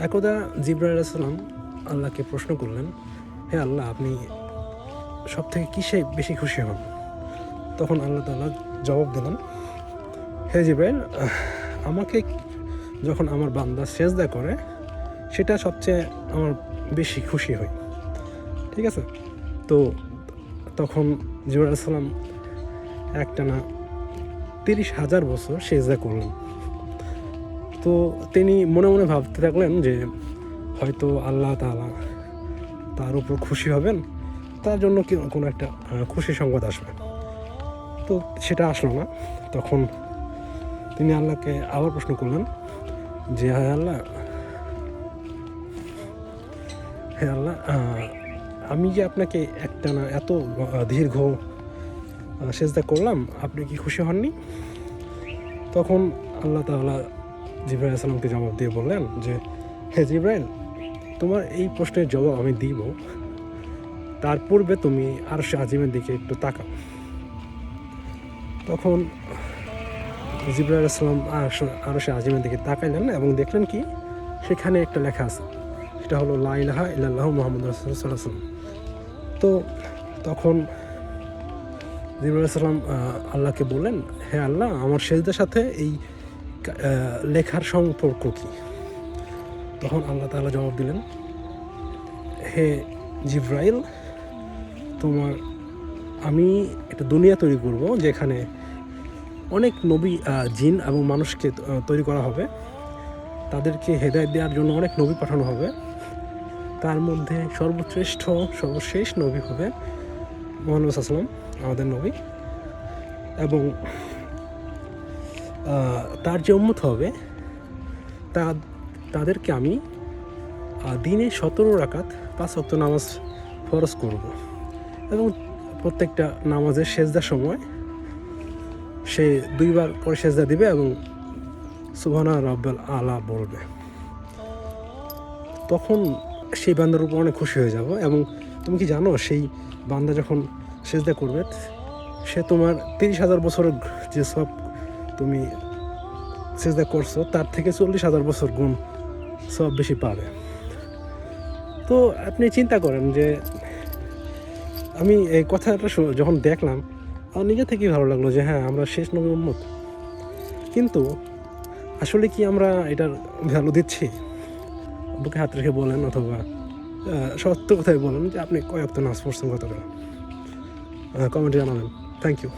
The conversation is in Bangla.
একদা জিব্রাইল সালাম আল্লাহকে প্রশ্ন করলেন, হে আল্লাহ, আপনি সব থেকে কিসে বেশি খুশি হন? তখন আল্লাহ তাল্লাহ জবাব দিলেন, হে জিব্রাইল, আমাকে যখন আমার বান্দা সেজদা করে, সেটা সবচেয়ে আমার বেশি খুশি হই ঠিক আছে? তো তখন জিবরাল সালাম একটানা তিরিশ হাজার বছর সেজদা করলেন। তো তিনি মনে মনে ভাবতে থাকলেন যে হয়তো আল্লাহ তাআলা তার উপর খুশি হবেন, তার জন্য কোনো একটা খুশি সংবাদ আসবে। তো সেটা আসলো না। তখন তিনি আল্লাহকে আবার প্রশ্ন করলেন যে হ্যাঁ আল্লাহ হ্যাঁ আল্লাহ আমি যে আপনাকে একটা না এত দীর্ঘ সেজদা করলাম, আপনি কি খুশি হননি? তখন আল্লাহ তাআলা জিব্রাইল সালামকে জবাব দিয়ে বললেন যে, হে জিব্রাইল, তোমার এই প্রশ্নের জবাব আমি দিব। তার পূর্বে তুমি আর সে আজিমের দিকে একটু তাকাও। তখন জিব্রাইল আসলাম আরও সে আজিমের দিকে তাকাইলেন এবং দেখলেন কি, সেখানে একটা লেখা আছে। সেটা হলো, লা ইলাহা ইল্লাল্লাহু মুহাম্মদ রাসূলুল্লাহ তো তখন জিবরাইল সালাম আল্লাহকে বললেন, হে আল্লাহ, আমার সেজদার সাথে এই লেখার সম্পর্ক কী? তখন আল্লাহ তাআলা জবাব দিলেন, হে জিব্রাইল, তোমার, আমি একটা দুনিয়া তৈরি করব যেখানে অনেক নবী জিন এবং মানুষকে তৈরি করা হবে। তাদেরকে হেদায়ত দেওয়ার জন্য অনেক নবী পাঠানো হবে। তার মধ্যে সর্বশ্রেষ্ঠ, সর্বশেষ নবী হবে মোহাম্মদ আসলাম আমাদের নবী। এবং তার যে উন্মত হবে, তা তাদেরকে আমি দিনে সতেরো রাকাত পাঁচ অক্ত নামাজ ফরজ করব। এবং প্রত্যেকটা নামাজের সেজদার সময় সে দুইবার করে সেজদা দিবে এবং সুবহানা রব্বাল আলা বলবে। তখন সেই বান্দার উপর অনেক খুশি হয়ে যাব এবং তুমি কি জানো, সেই বান্দা যখন সেজদা করবে, সে তোমার তিরিশ হাজার বছরের যে সব তুমি সেজদা করছ, তার থেকে চল্লিশ হাজার বছর গুণ সব বেশি পাবে। তো আপনি চিন্তা করেন যে, আমি এই কথাটা যখন দেখলাম, আমার নিজে থেকেই ভালো লাগল যে হ্যাঁ আমরা শেষ নবী উন্মত কিন্তু আসলে কি আমরা এটার ভ্যালু দিচ্ছি? বুকে হাত রেখে বলেন অথবা সত্য কথাই বলেন যে, আপনি কয়েকটা নাচ পড়ছেন কতটা কমেন্টে জানাবেন। Thank you